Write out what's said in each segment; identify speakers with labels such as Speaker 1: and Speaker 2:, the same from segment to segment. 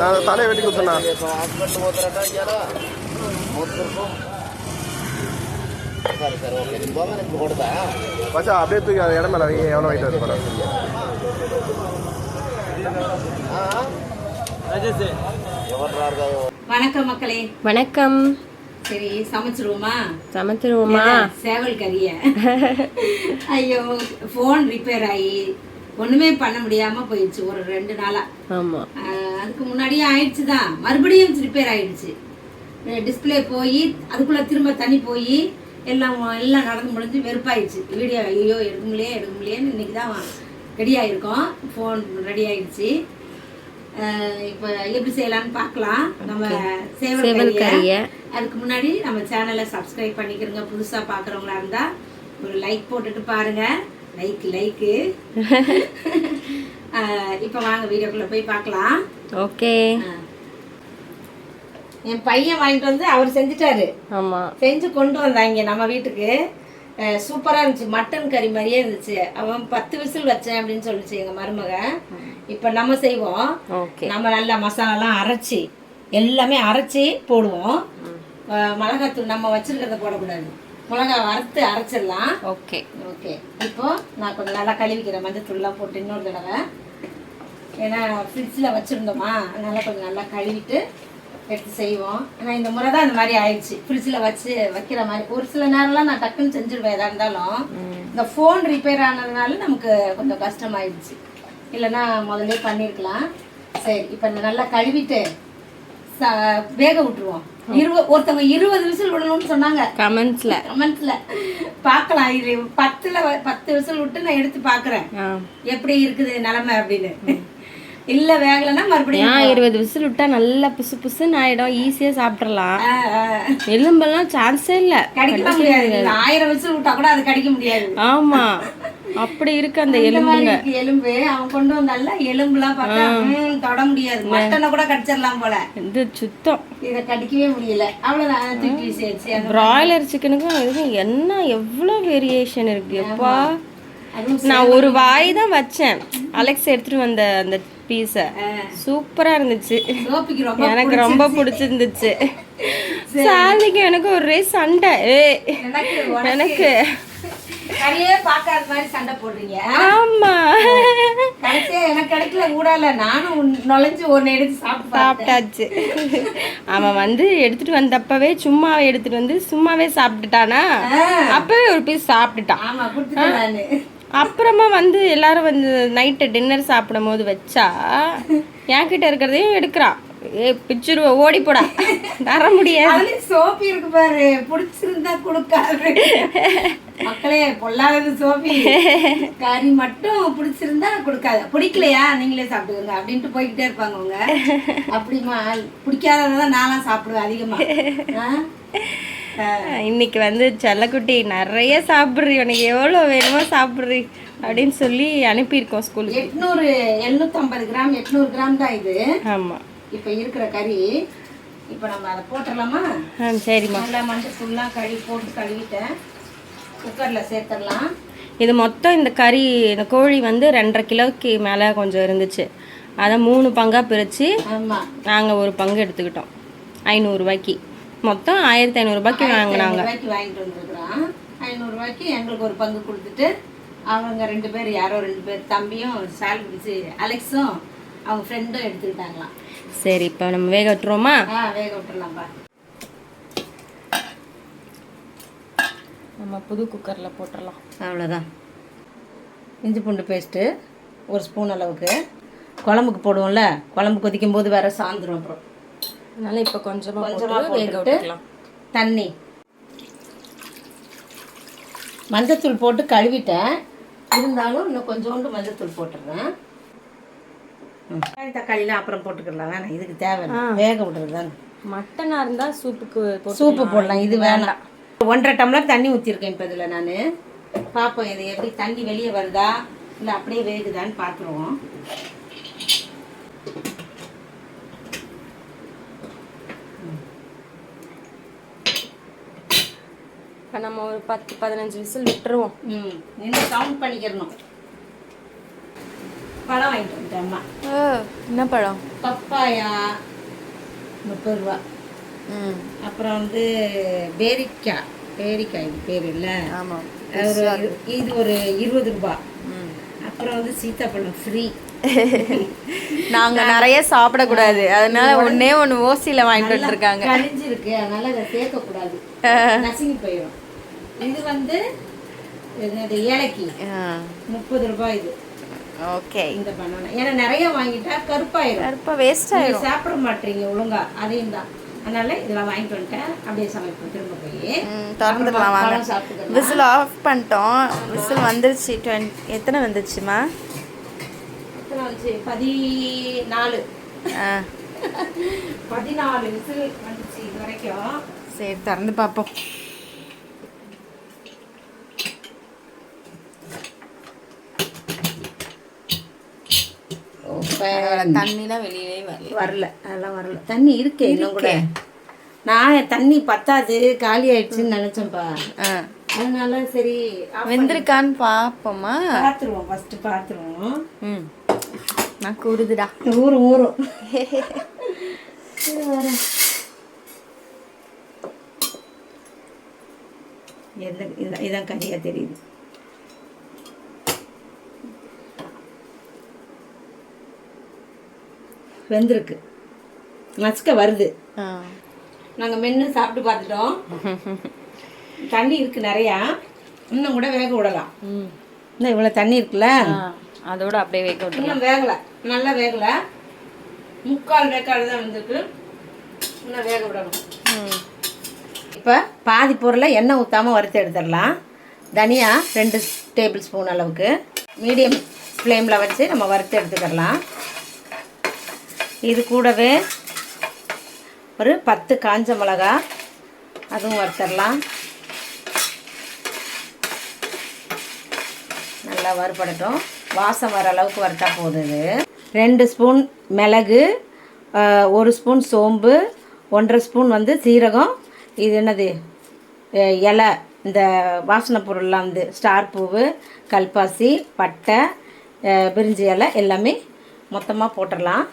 Speaker 1: நான் தலையை வெட்டி கொடுத்தேண்ணா மச்சா அப்படியே தூக்கி அது இடம் மேலே வைங்க. எவ்வளோ
Speaker 2: வைட்டு இருக்கு
Speaker 3: வணக்கம் மக்களே.
Speaker 4: வணக்கம்.
Speaker 3: சரி சமைச்சிருவோமா?
Speaker 4: சமைச்சிருவோமா?
Speaker 3: சேவல் கறிய. ஐயோ ஃபோன் ரிப்பேர் ஆகி ஒண்ணுமே பண்ண முடியாம போயிடுச்சு ஒரு ரெண்டு நாளா.
Speaker 4: ஆமா.
Speaker 3: அதுக்கு முன்னாடியே ஆயிடுச்சு தான் மறுபடியும் ரிப்பேர் ஆயிடுச்சு. டிஸ்பிளே போய் அதுக்குள்ள திரும்ப தண்ணி போய் எல்லாம் எல்லாம் நடந்து முடிஞ்சு வெறுப்பாயிடுச்சு. வீடியோ ஐயோ எடுக்க முடியலையே எடுக்க முடியலையேன்னு இன்னைக்கு தான் ரெடி ஆயிருக்கோம். ஃபோன் ரெடி ஆயிடுச்சு. இப்போ எப்படி செய்யலாம்னு பார்க்கலாம். நம்ம சேவல் கறியை. அதுக்கு முன்னாடி நம்ம சேனலை சப்ஸ்கிரைப் பண்ணிக்கிறோங்க புதுசாக பார்க்குறவங்களா இருந்தால் ஒரு லைக் போட்டுட்டு பாருங்க. லைக் லைக்கு இப்போ வாங்க வீடியோக்குள்ளே போய் பார்க்கலாம்.
Speaker 4: ஓகே.
Speaker 3: என் பையன் வாங்கிட்டு வந்து அவர் செஞ்சுட்டாரு.
Speaker 4: ஆமா.
Speaker 3: செஞ்சு கொண்டு வந்தாங்க நம்ம வீட்டுக்கு. சூப்பராக இருந்துச்சு. மட்டன் கறி மாதிரியே இருந்துச்சு. அவன் பத்து விசில் வச்சேன் அப்படின்னு சொல்லிச்சு எங்கள் மருமக. இப்போ நம்ம செய்வோம். நம்ம நல்லா மசாலாலாம் அரைச்சி எல்லாமே அரைச்சி போடுவோம். மிளகாத்தூள் நம்ம வச்சிருக்கிறத போடக்கூடாது. மிளகா வறுத்து அரைச்சிடலாம்.
Speaker 4: ஓகே.
Speaker 3: ஓகே. இப்போ நான் கொஞ்சம் நல்லா கழுவிக்கிறேன் மஞ்சத்தூள்லாம் போட்டு இன்னொரு தடவை. ஏன்னா ஃப்ரிட்ஜில் வச்சுருந்தோமா அதனால கொஞ்சம் நல்லா கழுவிட்டு எடுத்து செய்வோம். ஆனால் இந்த முறை தான் இந்த மாதிரி ஆயிடுச்சு. ஃப்ரிட்ஜில் வச்சு வைக்கிற மாதிரி. ஒரு சில நேரம்லாம் நான் டக்குன்னு செஞ்சுடுவேன் எதாக இருந்தாலும். இந்த ஃபோன் ரிப்பேர் ஆனதுனால நமக்கு கொஞ்சம் கஷ்டமாயிடுச்சு. இல்லைன்னா முதல்ல பண்ணியிருக்கலாம். சரி இப்போ இந்த நல்லா கழுவிட்டு வேக விட்டுருவோம். இருபது ஒருத்தவங்க இருபது விசில் விடணும்னு சொன்னாங்க.
Speaker 4: கமெண்ட்ஸ்ல.
Speaker 3: கமெண்ட்ஸ்ல. பார்க்கலாம் இது பத்துல பத்து விசில் விட்டு நான் எடுத்து பார்க்கறேன். எப்படி இருக்குது நிலைமை அப்படின்னு. இல்ல வேகலைன்னா மறுபடியும்
Speaker 4: இருபது விசில் விட்டா நல்லா புசு புசுன்னு ஆயிடும் ஈஸியா
Speaker 3: ஆ.
Speaker 4: எலும்பெல்லாம் சான்ஸே இல்ல.
Speaker 3: கடிக்க முடியாது. ஆயிரம் விசில் விட்டா கூட அது கடிக்க முடியாது.
Speaker 4: ஆமா. அப்படி இருக்கு அந்த எலும்புங்க.
Speaker 3: எலும்பு. அவன் கொண்டு வந்தால எலும்புலாம் பார்த்தா தொட முடியாது. மட்டனை கூட கடிச்சிடலாம் போல.
Speaker 4: இது சுத்தம்.
Speaker 3: இதை கடிக்கவே முடியல. அவ்வளவுதான். தூக்கி
Speaker 4: பிராய்லர் சிக்கனுக்கும் இதுக்கும் என்ன எவ்வளோ வேரியேஷன் இருக்கு? எப்பா? நான் ஒரு வாய் தான் வச்சேன். அலெக்ஸ் எடுத்துட்டு வந்த அந்த பீஸை சூப்பரா இருந்துச்சு. எனக்கு ரொம்ப பிடிச்சிருந்துச்சு. சாலிக்கு எனக்கு ஒரே சண்டை. ஏ
Speaker 3: எனக்கு. கறியே பார்க்காத மாதிரி சண்டை போடுறீங்க.
Speaker 4: ஆமா.
Speaker 3: கடைசியா எனக்கு கிடைக்கல கூட இல்ல நானும் நுழைஞ்சு ஒன்னு எடுத்து சாப்பிட்டு.
Speaker 4: சாப்பிட்டாச்சு. அவன் வந்து எடுத்துட்டு வந்தப்பவே சும்மாவே எடுத்துட்டு வந்து சும்மாவே சாப்பிட்டுட்டானா? அப்பவே ஒரு பீஸ் சாப்பிட்டுட்டான்.
Speaker 3: ஆமா கொடுத்துட்டேன்
Speaker 4: அப்புறமா வந்து எல்லாரும் வந்து நைட்டு டின்னர் சாப்பிடும் போது வச்சா என்கிட்ட இருக்கிறதையும் எடுக்கிறான். ஏ பிச்சுருவ ஓடி போடா தர முடியாது
Speaker 3: சோப்பி இருக்கு பாரு பிடிச்சிருந்தா கொடுக்காது. மக்களே பொல்லாதது சோப்பி கறி மட்டும் பிடிச்சிருந்தா கொடுக்காது. பிடிக்கலையா? நீங்களே சாப்பிடுங்க அப்படின்ட்டு போய்கிட்டே இருப்பாங்க அவங்க. அப்படிமா பிடிக்காததான் நான்லாம் சாப்பிடுவேன் அதிகமா. ஆ? ஆ.
Speaker 4: இன்னைக்கு வந்து செல்லக்குட்டி நிறைய சாப்பிட்றி. உனக்கு எவ்வளோ வேணுமோ சாப்பிட்றி அப்படின்னு சொல்லி அனுப்பியிருக்கோம் ஸ்கூலுக்கு.
Speaker 3: எட்நூறு எழுநூத்தம்பது கிராம் எட்நூறு கிராம் தான் இது.
Speaker 4: ஆமாம்
Speaker 3: இப்போ இருக்கிற கறி இப்போ நம்ம அதை போட்டுடலாமா?
Speaker 4: ஆ சரிம்மா.
Speaker 3: நல்லா மஞ்சள் தூள்லாம் கழுவி போட்டு கழுவிட்டேன். குக்கரில் சேர்த்துடலாம்.
Speaker 4: இது மொத்தம் இந்த கறி இந்த கோழி வந்து ரெண்டரை கிலோக்கு மேலே கொஞ்சம் இருந்துச்சு. அதை மூணு பங்காக பிரித்து நாங்கள் ஒரு பங்கு எடுத்துக்கிட்டோம். ஐநூறுரூவாய்க்கு மொத்தம் ஆயிரத்தி ஐநூறுரூபாய்க்கு வாங்கினாங்க.
Speaker 3: வாங்கிட்டு வந்துருக்குறான் ஐநூறுரூவாய்க்கு எங்களுக்கு ஒரு பங்கு கொடுத்துட்டு அவங்க ரெண்டு பேர் யாரோ ரெண்டு பேர் தம்பியும் சால் பிடிச்சி அலெக்ஸும் அவங்க ஃப்ரெண்டும் எடுத்துக்கிட்டாங்களாம்.
Speaker 4: சரி இப்போ நம்ம வேக விட்டுருவோமா?
Speaker 3: ஆ வேக விட்டுறலாம்ப்பா.
Speaker 4: நம்ம புது குக்கரில் போட்டுடலாம்
Speaker 3: அவ்வளோதான் இஞ்சி பூண்டு பேஸ்ட்டு ஒரு ஸ்பூன் அளவுக்கு. குழம்புக்கு போடுவோம்ல குழம்பு கொதிக்கும் போது வேற சாந்துரும் அப்புறம்.
Speaker 4: அதனால இப்போ கொஞ்சமாக
Speaker 3: கொஞ்சமாக
Speaker 4: வேக விட்டுக்கலாம்.
Speaker 3: தண்ணி. மஞ்சத்தூள் போட்டு கழுவிட்டேன். இருந்தாலும் இன்னும் கொஞ்சோண்டு மஞ்சத்தூள் போட்டுடுறேன் தக்காளிலாம் அப்புறம் போட்டுக்கலாம். வேணாம் இதுக்கு தேவை. வேக விடுறது தானே.
Speaker 4: மட்டனாக இருந்தால் சூப்புக்கு
Speaker 3: சூப்பு போடலாம். இது வேணாம். ஒன்றரை டம்ளர் தண்ணி ஊற்றிருக்கேன் இப்போ இதில் நான். பார்ப்போம் இது எப்படி தண்ணி வெளியே வருதா? இல்லை அப்படியே வேகுதான்னு பார்த்துருவோம்
Speaker 4: இப்போ நம்ம ஒரு பத்து பதினஞ்சு விசில் விட்டுருவோம்.
Speaker 3: ம் இன்னும் கவுண்ட் பண்ணிக்கிறணும். பழம் வாங்கிட்டு வந்துட்டேன் அம்மா.
Speaker 4: என்ன பழம்?
Speaker 3: பப்பாயா முப்பது ரூபா. அப்புறம் வந்து பேரிக்காய் பேரிக்காய் இது பேர் இல்லை. இது ஒரு இருபது ரூபா. அப்புறம் வந்து சீத்தாப்பழம் ஃப்ரீ
Speaker 4: நாங்க நிறைய சாப்பிடக்கூடாது. அதனால ஒண்ணே ஒண்ணு ஓசியில வாங்கிட்டு வந்துருக்காங்க.
Speaker 3: கழிஞ்சு இருக்கு அதனால அதை சேர்க்கக்கூடாது. நசுங்கி போயிடும் இது வந்து ஏலக்கி. முப்பது ரூபாய் இது.
Speaker 4: ஓகே.
Speaker 3: இந்த பண்ணணும் ஏன்னா நிறைய வாங்கிட்டா கருப்பாயிரும்.
Speaker 4: கருப்பா வேஸ்ட் ஆயிரும்.
Speaker 3: சாப்பிட மாட்டீங்க ஒழுங்கா. அதையும் தான். அதனால இதெல்லாம் வாங்கிட்டு வந்துட்டேன். அப்படியே சமைப்போம். திரும்ப போய்.
Speaker 4: திறந்துடலாம் வாங்க. விசில் ஆஃப் பண்ணிட்டோம். விசில் வந்துருச்சு. டுவெண்ட் எத்தனை வந்துச்சுமா?
Speaker 3: எத்தனை வந்துச்சு? பதினாலு. பதினாலு விசில் வந்துச்சு இது வரைக்கும்.
Speaker 4: சரி திறந்து பார்ப்போம். தண்ணிலாம் வெளியே வரல.
Speaker 3: வரல. அதெல்லாம் வரல. தண்ணி இருக்கே இன்னும் கூட. நான் தண்ணி பத்தாது காலி ஆயிடுச்சுன்னு நினைச்சேன்ப்பா. அதனால சரி
Speaker 4: வெந்திருக்கான்னு பார்ப்போமா
Speaker 3: பார்த்துருவோம் ஃபர்ஸ்ட் பார்த்துருவோம்
Speaker 4: ம். நான் கூறுதுடா.
Speaker 3: ஊரும் ஊரும். எந்த இதான் கறியா தெரியுது. வெந்திருக்கு. நசுக்க வருது. நாங்கள் மென்று சாப்பிட்டு பார்த்துட்டோம். தண்ணி இருக்கு நிறையா. இன்னும் கூட வேக விடலாம்.
Speaker 4: ம்.
Speaker 3: இன்னும் இவ்வளோ தண்ணி இருக்குல்ல?
Speaker 4: அதோட அப்படியே வைக்க விட்டுருங்க
Speaker 3: இன்னும் வேகலை. நல்லா வேகலை. முக்கால் வேக்காடு தான் வந்திருக்கு. இன்னும் வேக விடணும்.
Speaker 4: ம்.
Speaker 3: இப்போ பாதி பொருளை எண்ணெய் ஊற்றாமல் வறுத்து எடுத்துடலாம். தனியா ரெண்டு டேபிள் ஸ்பூன் அளவுக்கு. மீடியம் ஃப்ளேமில் வச்சு நம்ம வறுத்து எடுத்துக்கிடலாம். இது கூடவே ஒரு பத்து காஞ்ச மிளகா அதுவும் வறுத்தரலாம். நல்லா வறுபடட்டும். வாசம் வர அளவுக்கு வறுத்தா போதும் இது. ரெண்டு ஸ்பூன் மிளகு ஒரு ஸ்பூன் சோம்பு ஒன்றரை ஸ்பூன் வந்து சீரகம். இது என்னது? இலை. இந்த வாசனை பொருள்லாம் வந்து ஸ்டார் பூவு கல்பாசி பட்டை பிரிஞ்சி இலை எல்லாமே மொத்தமாக போட்டுடலாம்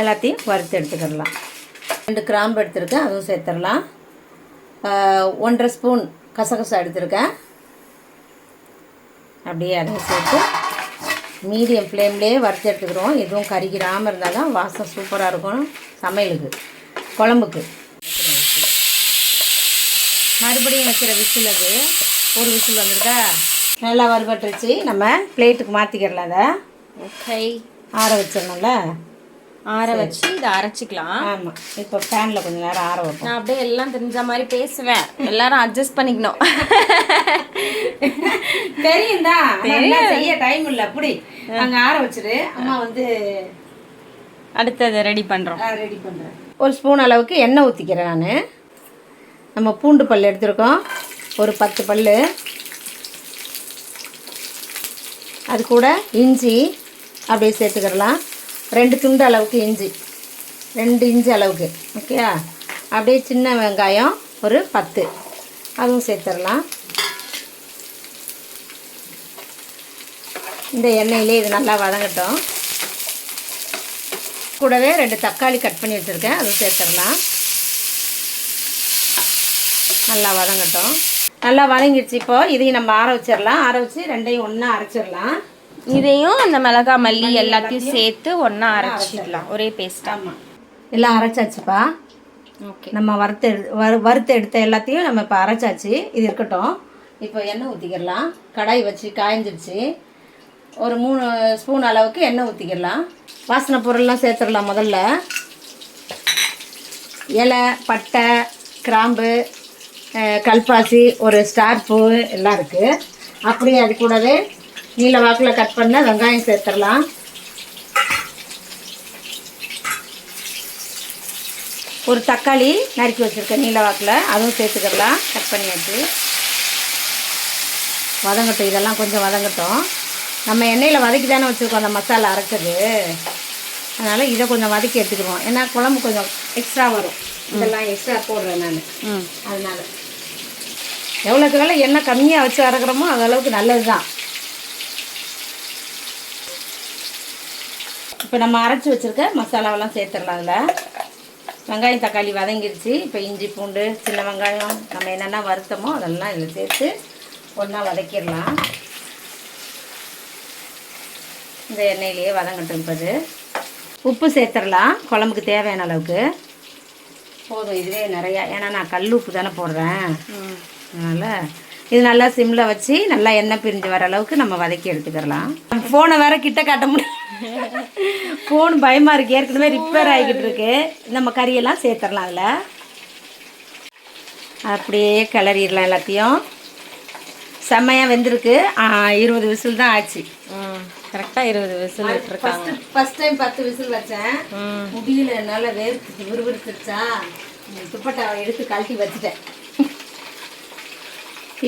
Speaker 3: எல்லாத்தையும் வறுத்து எடுத்துக்கிடலாம். ரெண்டு கிராம்பு எடுத்திருக்கேன் அதுவும் சேர்த்துடலாம். ஒன்றரை ஸ்பூன் கசகசா எடுத்திருக்கேன். அப்படியே அதையும் சேர்த்து மீடியம் ஃப்ளேம்லேயே வறுத்து எடுத்துக்கிறோம். எதுவும் கறிக்கிறாமல் இருந்தால் தான் வாசம் சூப்பராக இருக்கும் சமையலுக்கு குழம்புக்கு. மறுபடியும் வைக்கிற விசில் அது. ஒரு விசில் வந்திருக்கா நல்லா வறுபட்டுருச்சு. நம்ம பிளேட்டுக்கு மாற்றிக்கிறலாம் அதை.
Speaker 4: ஓகே
Speaker 3: ஆற வச்சிடணும்ல?
Speaker 4: ஆற வச்சு இதை அரைச்சிக்கலாம்.
Speaker 3: ஆமாம் இப்போ ஃபேனில் கொஞ்சம் நேரம் ஆற வைப்போம்.
Speaker 4: நான் அப்படியே எல்லாம் தெரிஞ்ச மாதிரி பேசுவேன். எல்லாரும் அட்ஜஸ்ட் பண்ணிக்கணும்.
Speaker 3: தெரியும் தான் செய்ய டைம் இல்லை. அப்படி அங்கே ஆற வச்சிரு. அம்மா வந்து
Speaker 4: அடுத்தது ரெடி பண்றோம்.
Speaker 3: ரெடி பண்ணுறேன் ஒரு ஸ்பூன் அளவுக்கு எண்ணெய் ஊற்றிக்கிறேன் நான். நம்ம பூண்டு பல் எடுத்திருக்கோம். ஒரு பத்து பல் அது கூட இஞ்சி அப்படியே சேர்த்துக்கிடலாம். ரெண்டு துண்டு அளவுக்கு இஞ்சி. ரெண்டு இஞ்சி அளவுக்கு ஓகேயா அப்படியே சின்ன வெங்காயம் ஒரு பத்து. அதுவும் சேர்த்துடலாம். இந்த எண்ணெயிலே இது நல்லா வதங்கட்டும். கூடவே ரெண்டு தக்காளி கட் பண்ணி வச்சுருக்கேன் அதுவும் சேர்த்துடலாம். நல்லா வதங்கட்டும். நல்லா வதங்கிடுச்சு இப்போது இதையும் நம்ம ஆற வச்சிடலாம். ஆற வச்சு ரெண்டையும் ஒன்றா அரைச்சிடலாம்.
Speaker 4: இதையும் அந்த மிளகாய் மல்லி எல்லாத்தையும் சேர்த்து ஒண்ணா அரைச்சிடலாம் ஒரே பேஸ்டா
Speaker 3: ஆமாம் எல்லாம் அரைச்சாச்சுப்பா.
Speaker 4: ஓகே
Speaker 3: நம்ம வறுத்து எடு வறு வறுத்து எடுத்த எல்லாத்தையும் நம்ம இப்போ அரைச்சாச்சு. இது இருக்கட்டும். இப்போ எண்ணெய் ஊற்றிக்கிடலாம் கடாய் வச்சு காய்ஞ்சிருச்சு. ஒரு மூணு ஸ்பூன் அளவுக்கு எண்ணெய் ஊற்றிக்கிடலாம் வாசனை பொருள்லாம் சேர்த்துடலாம் முதல்ல. இலை பட்டை கிராம்பு கல்பாசி ஒரு ஸ்டார் பூ எல்லாம் இருக்குது அப்படியே அது கூடவே நீல வாக்கில் கட் பண்ண வெங்காயம் சேர்த்துடலாம். ஒரு தக்காளி நறுக்கி வச்சுருக்கேன் நீல வாக்கில். அதுவும் சேர்த்துக்கிடலாம். கட் பண்ணியாச்சு. வதங்கட்டும். இதெல்லாம் கொஞ்சம் வதங்கட்டும். நம்ம எண்ணெயில் வதக்கி தானே வச்சுருக்கோம். அந்த மசாலா அரைச்சது. அதனால் இதை கொஞ்சம் வதக்கி எடுத்துக்கிடுவோம். ஏன்னா குழம்பு கொஞ்சம் எக்ஸ்ட்ரா வரும். இதெல்லாம் எக்ஸ்ட்ரா போடுறேன் நான்.
Speaker 4: ம்.
Speaker 3: அதனால். எவ்வளோக்கு எவ்வளோ எண்ணெய் கம்மியாக வச்சு அரைக்கிறோமோ அந்த அளவுக்கு நல்லது தான் இப்போ நம்ம அரைச்சி வச்சுருக்க மசாலாவெல்லாம் சேர்த்துடலாம் அதில். வெங்காயம் தக்காளி வதங்கிருச்சு. இப்போ இஞ்சி பூண்டு சின்ன வெங்காயம் நம்ம என்னென்ன வறுத்தமோ அதெல்லாம் இதில் சேர்த்து ஒன்றா வதக்கிடலாம். இந்த எண்ணெயிலேயே வதங்கட்டும் இப்போது உப்பு சேர்த்துடலாம். குழம்புக்கு தேவையான அளவுக்கு. போதும் இதுவே நிறையா. ஏன்னா நான் கல் உப்பு தானே போடுறேன். அதனால் இது நல்லா சிம்மில் வச்சு நல்லா எண்ணெய் பிரிஞ்சு வர அளவுக்கு நம்ம வதக்கி எடுத்துக்கிறலாம் ஃபோனை வேற கிட்ட காட்ட முடியும் ஃபோன் பயமாக இருக்கு. ஏற்கனவே ரிப்பேர் ஆகிக்கிட்டு இருக்கு. நம்ம கறியெல்லாம் சேர்த்துடலாம் அதில். அப்படியே கிளறிடலாம் எல்லாத்தையும். செம்மையாக வெந்திருக்கு. இருபது விசில் தான் ஆச்சு.
Speaker 4: கரெக்டாக இருபது விசில் விட்டுருக்காங்க.
Speaker 3: ஃபர்ஸ்ட் டைம் பத்து விசில் வச்சேன். முடியல என்னால் வேர்த்து விறுவிறுத்துச்சா துப்பட்டாவை எடுத்து கழட்டி வச்சுட்டேன்.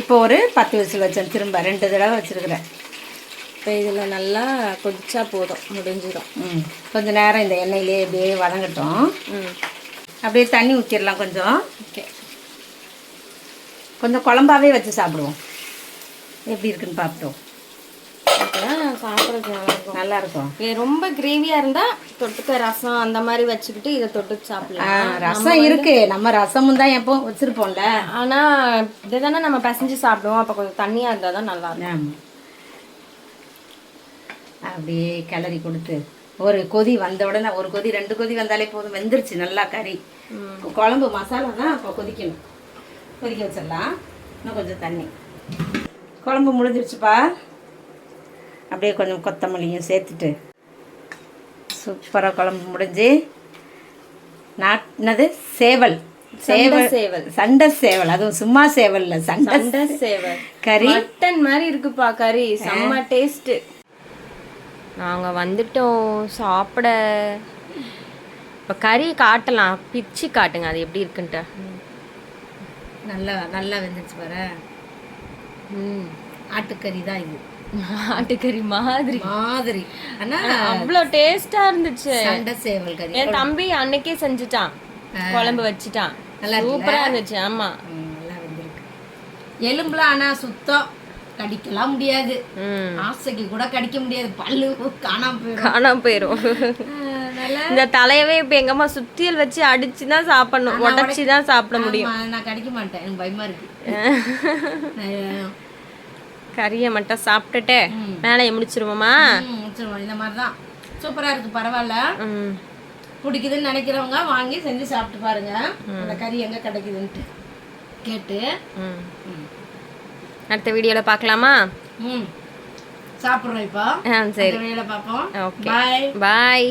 Speaker 3: இப்போ ஒரு பத்து விசில் வச்சேன். திரும்ப ரெண்டு தடவை வச்சிருக்கிறேன்.
Speaker 4: இப்போ இதில் நல்லா கொதிச்சா போதும் முடிஞ்சிடும்
Speaker 3: கொஞ்ச நேரம் இந்த எண்ணெயிலே அப்படியே வதங்கட்டும். அப்படியே தண்ணி ஊற்றிடலாம் கொஞ்சம்.
Speaker 4: ஓகே.
Speaker 3: கொஞ்சம் குழம்பாவே வச்சு சாப்பிடுவோம். எப்படி இருக்குன்னு
Speaker 4: அப்போதான் சாப்பிட்றதுக்கு
Speaker 3: நல்லா இருக்கும்.
Speaker 4: இது ரொம்ப கிரேவியாக இருந்தால் தொட்டுக்க ரசம் அந்த மாதிரி வச்சுக்கிட்டு இதை தொட்டு சாப்பிடலாம்.
Speaker 3: ரசம் இருக்கு. நம்ம ரசமும் தான் எப்போ வச்சிருப்போம்ல.
Speaker 4: ஆனால் இதை தானே நம்ம பிசைஞ்சு சாப்பிடுவோம். அப்போ கொஞ்சம் தண்ணியாக இருந்தால் தான் நல்லா இருக்கும்.
Speaker 3: அப்படியே கிளறி கொடுத்து ஒரு கொதி வந்த உடனே ஒரு கொதி ரெண்டு கொதி வந்தாலே போதும். வெந்துருச்சு நல்லா கறி. குழம்பு மசாலா தான் அப்போ கொதிக்கணும். கொதிக்க வச்சிடலாம். இன்னும் கொஞ்சம் தண்ணி. குழம்பு முடிஞ்சிருச்சுப்பா. அப்படியே கொஞ்சம் கொத்தமல்லியும் சேர்த்துட்டு சூப்பராக குழம்பு முடிஞ்சு நாட்டினது சேவல். சேவல்.
Speaker 4: சேவல்.
Speaker 3: சண்டை சேவல். அதுவும் சும்மா சேவல் இல்லை சண்டை
Speaker 4: சண்டை சேவல்.
Speaker 3: கறி.
Speaker 4: மட்டன் மாதிரி இருக்குப்பா கறி. செம்ம டேஸ்ட்டு. நாங்கள் வந்துட்டோம். சாப்பிட. இப்போ கறி காட்டலாம். பிச்சு காட்டுங்க. அது எப்படி இருக்குன்ட்டு.
Speaker 3: நல்லா நல்லா வெந்துருச்சு பாரு.
Speaker 4: ம்.
Speaker 3: ஆட்டுக்கறி தான் இது.
Speaker 4: ஆட்டுக்கறி மாதிரி.
Speaker 3: மாதிரி. ஆனா
Speaker 4: அவ்வளோ டேஸ்டா இருந்துச்சு.
Speaker 3: சண்டை சேவல் கறி.
Speaker 4: என் தம்பி அன்னைக்கே செஞ்சுட்டான். குழம்பு வச்சுட்டான்.
Speaker 3: நல்லா
Speaker 4: சூப்பரா இருந்துச்சு. ஆமா.
Speaker 3: நல்லா வெந்திருக்கு. எலும்புலாம் ஆனா சுத்தம். கடிக்கலாம் முடியாது. ஆசைக்கு கூட கடிக்க முடியாது. பல்லு காணாம போயிடும்.
Speaker 4: காணாம
Speaker 3: அதனால
Speaker 4: இந்த தலையவே இப்ப எங்க அம்மா சுத்தியல் வச்சு அடிச்சு தான் சாப்பிடணும் உடச்சி தான் சாப்பிட முடியும்.
Speaker 3: நான் கடிக்க மாட்டேன். எனக்கு பயமா இருக்கு.
Speaker 4: கறியை மட்டும் சாப்பிட்டுட்டு வேலையை முடிச்சிருவோமா?
Speaker 3: முடிச்சிருவோம். இந்த மாதிரி தான் சூப்பரா இருக்கு. பரவாயில்ல. பிடிக்குதுன்னு நினைக்கிறவங்க வாங்கி செஞ்சு சாப்பிட்டு பாருங்க. அந்த கறி எங்க கிடைக்குதுன்ட்டு கேட்டு.
Speaker 4: ம். அடுத்த வீடியோல பார்க்கலாமா?
Speaker 3: ம். சாப்பிட்றோம் இப்போ.
Speaker 4: ஆ சரி.
Speaker 3: வேலை பார்ப்போம்.
Speaker 4: ஓகே.
Speaker 3: பாய்
Speaker 4: பாய்